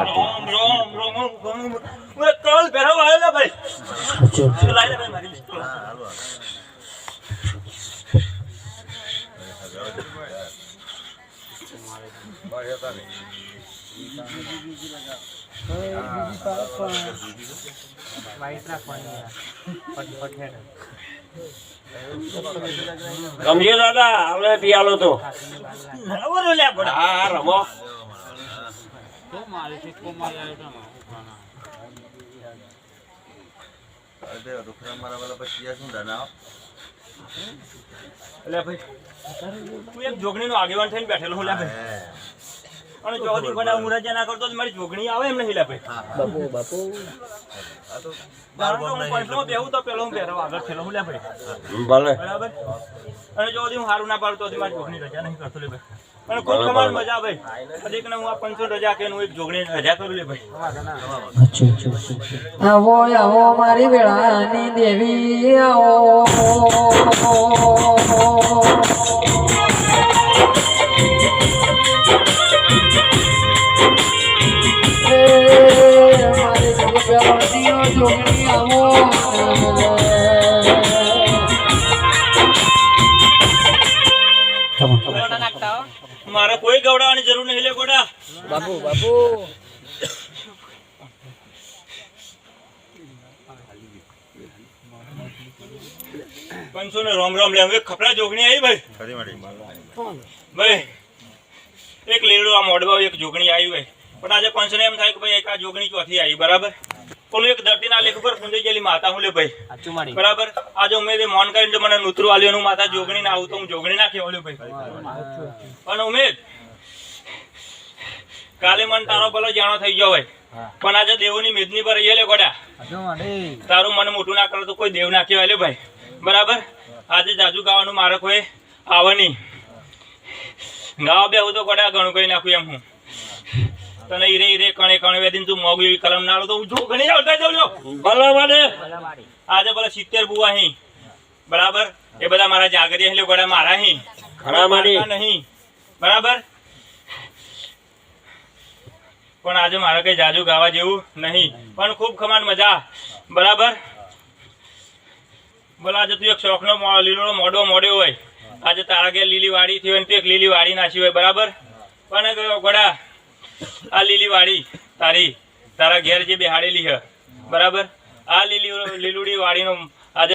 રોમ રોમ રોમ રોમ હું તો. ભેરવ આવેલા ભાઈ અચ્છા અચ્છા લાઈ મારી લિસ્ટ ગમજો દાદા હવે પિયાલો તો નવરો લે ગોડા હા હા ભાઈ આગેવાન થઈને બેઠેલો હું અને જો કોને હું ના કરતો મારી જોગણી આવે એમ નહીં લે ભાઈ બાપુ તો પેલો હું બેઠો આગળ થયેલો હું લે ભાઈ ભલે બરાબર અને જો હું સારું ના પાડતો મારી જોગણી રજા નહીં કરતો લે ભાઈ. અને કોઈ કમાલ મજા ભાઈ હજી કે હું આ પંચો રજા કે હું એક જોગણી રજા કરું લે ભાઈ. અચ્છા અચ્છા અચ્છા. આવો આવો મારી વેળાની દેવી આવો. જોગણી આવો. મારે કોઈ ગવડાવવાની જરૂર નહીં લે ગોડા. બાપુ બાપુ. પંચો ને રોમ રોમ લે. હવે ખપરા જોગણી આવી ભાઈ. ભાઈ એક લીલો આ મોડવા એક જોગણી આવી ભાઈ. પણ આજે પંચને એમ થાય કે ભાઈ એક આ જોગણી ચોથી આવી બરાબર? કોનું એક ધરતીના લેખ ઉપર કુંડી ગયેલી માતા હું લે ભાઈ. બરાબર? આજે ઉમેદે મોન કરીને જો મને નૂતરું આલ્યું એનું માતા જોગણી ના આવું તો હું જોગણી ના કહેવાય ભાઈ. પણ ઉમેદ કાલે મન તારો ભલો જાણો થઈ ગયો હોય. પણ આજે દેવોની મેદની પર રહીએ લે ગોડા. તારું મન મોટું ના કરો તો કોઈ દેવ ના કહેવાય લે ભાઈ. બરાબર? આજે જાજુ ગાવાનું મારે કોઈ આવે નહીં. ગાવા બેહું તો ગોડા ઘણું કરી નાખું એમ હું. તને ઈરે ઈરે કણે કણે વેદીન તું મોગલી કલમ નાળો તો જો ઘણી આવતા જોજો ભલે આજે ભલે સિત્તેર બુવા અહીં બરાબર? એ બધા મારા જાગરી અહીં ગોડા મારા અહીં ખરા મારી. નહીં. બરાબર? પણ આજે મારે કઈ જાજુ ગાવા જેવું નહીં. પણ ખૂબ ખમાન મજા. બરાબર? બોલા આજે તું એક શોખનો લીલો મોડો મોડ્યો હોય. આજે તારા ઘેર લીલી વાડી થઈ હોય ને તું એક લીલી વાડી નાસી હોય. બરાબર? પણ ગોડા આ લીલી વાડી તારી તારા ઘેર જે બેહાડેલી છે બરાબર? આ લીલી લીલુડી વાડીનો